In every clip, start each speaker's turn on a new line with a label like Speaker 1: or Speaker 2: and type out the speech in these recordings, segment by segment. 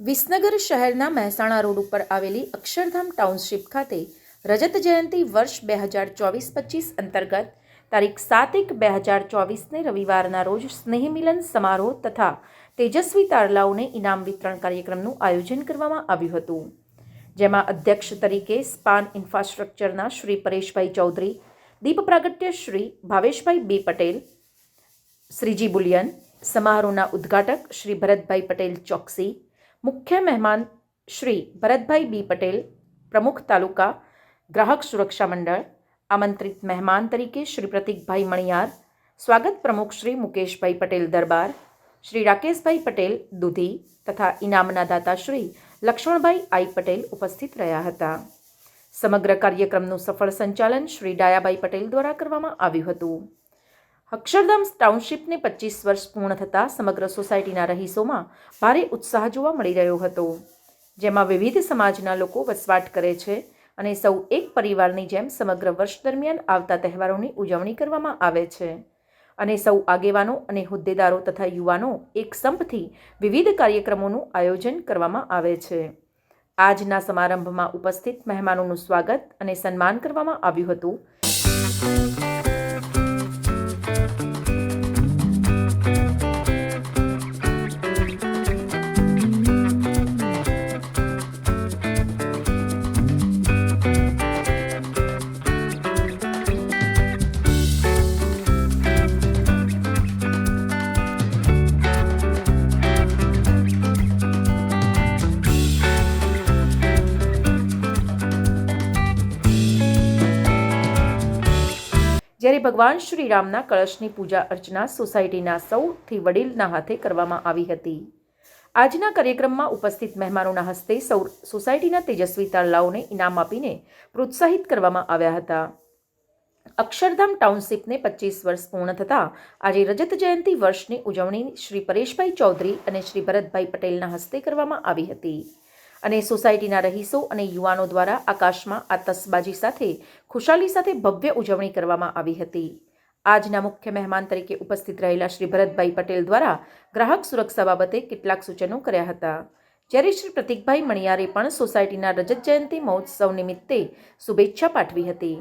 Speaker 1: વિસનગર શહેરના મહેસાણા રોડ ઉપર આવેલી અક્ષરધામ ટાઉનશીપ ખાતે રજત જયંતિ વર્ષ બે હજાર ચોવીસ પચીસ અંતર્ગત તારીખ સાત એક બે હજાર ચોવીસને રવિવારના રોજ સ્નેહમિલન સમારોહ તથા તેજસ્વી તારલાઓને ઇનામ વિતરણ કાર્યક્રમનું આયોજન કરવામાં આવ્યું હતું. જેમાં અધ્યક્ષ તરીકે સ્પાન ઇન્ફ્રાસ્ટ્રક્ચરના શ્રી પરેશભાઈ ચૌધરી, દીપ પ્રાગટ્ય શ્રી ભાવેશભાઈ બી પટેલ, શ્રીજી બુલિયન, સમારોહના ઉદ્ઘાટક શ્રી ભરતભાઈ પટેલ ચોકસી મુખ્ય મહેમાન શ્રી ભરતભાઈ બી પટેલ, પ્રમુખ તાલુકા ગ્રાહક સુરક્ષા મંડળ, આમંત્રિત મહેમાન તરીકે શ્રી પ્રતિકભાઈ મણિયાર, સ્વાગત પ્રમુખ શ્રી મુકેશભાઈ પટેલ દરબાર, શ્રી રાકેશભાઈ પટેલ દુધી તથા ઇનામના દાતા શ્રી લક્ષ્મણભાઈ આઈ પટેલ ઉપસ્થિત રહ્યા હતા. સમગ્ર કાર્યક્રમનું સફળ સંચાલન શ્રી ડાયાબાઈ પટેલ દ્વારા કરવામાં આવ્યું હતું. અક્ષરધામ ટાઉનશીપને પચીસ વર્ષ પૂર્ણ થતાં સમગ્ર સોસાયટીના રહીશોમાં ભારે ઉત્સાહ જોવા મળી રહ્યો હતો, જેમાં વિવિધ સમાજના લોકો વસવાટ કરે છે અને સૌ એક પરિવારની જેમ સમગ્ર વર્ષ દરમિયાન આવતા તહેવારોની ઉજવણી કરવામાં આવે છે. અને સૌ આગેવાનો અને હોદ્દેદારો તથા યુવાનો એક સંપથી વિવિધ કાર્યક્રમોનું આયોજન કરવામાં આવે છે. આજના સમારંભમાં ઉપસ્થિત મહેમાનોનું સ્વાગત અને સન્માન કરવામાં આવ્યું હતું. જ્યારે ભગવાન શ્રી રામના કળશની પૂજા અર્ચના સોસાયટીના સૌથી વડીલના હાથે કરવામાં આવી હતી. આજના કાર્યક્રમમાં ઉપસ્થિત મહેમાનોના હસ્તે સૌ સોસાયટીના તેજસ્વી તારલાઓને ઇનામ આપીને પ્રોત્સાહિત કરવામાં આવ્યા હતા. અક્ષરધામ ટાઉનશીપને પચીસ વર્ષ પૂર્ણ થતાં આજે રજત જયંતિ વર્ષની ઉજવણી શ્રી પરેશભાઈ ચૌધરી અને શ્રી ભરતભાઈ પટેલના હસ્તે કરવામાં આવી હતી. અને સોસાયટીના રહીશો અને યુવાનો દ્વારા આકાશમાં આતશબાજી સાથે, ખુશાલી સાથે ભવ્ય ઉજવણી કરવામાં આવી હતી. આજના મુખ્ય મહેમાન તરીકે ઉપસ્થિત રહેલા શ્રી ભરતભાઈ પટેલ દ્વારા ગ્રાહક સુરક્ષા બાબતે કેટલાક સૂચનો કર્યા હતા. જ્યારે શ્રી પ્રતિકભાઈ મણિયારે પણ સોસાયટીના રજત જયંતિ મહોત્સવ નિમિત્તે શુભેચ્છા પાઠવી હતી.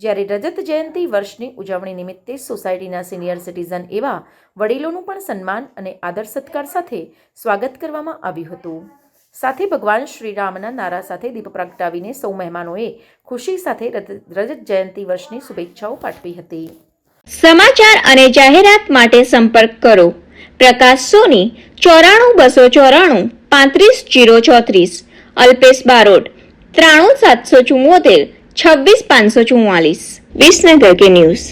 Speaker 1: જ્યારે રજત જયંતિ વર્ષની ઉજવણી નિમિત્તે સોસાયટીના સિનિયર સિટીઝન એવા વડીલોનું પણ સન્માન અને આદર સત્કાર સાથે સ્વાગત કરવામાં આવ્યું હતું. સાથે ભગવાન શ્રીરામના નારા સાથે દીપ પ્રગટાવીને સૌ મહેમાનોએ ખુશી સાથે રજત જયંતિ વર્ષની શુભેચ્છાઓ પાઠવી હતી.
Speaker 2: સમાચાર અને જાહેરાત માટે સંપર્ક કરો. પ્રકાશ સોની, ચોરાણું બસો ચોરાણું, પાંત્રીસ જીરો ચોત્રીસ. અલ્પેશ બારોટ, ત્રાણું સાતસો ચુમ્મોતેર છવ્વીસ પાંચસો ચુમ્માલીસ વિસનગર કે ન્યૂઝ.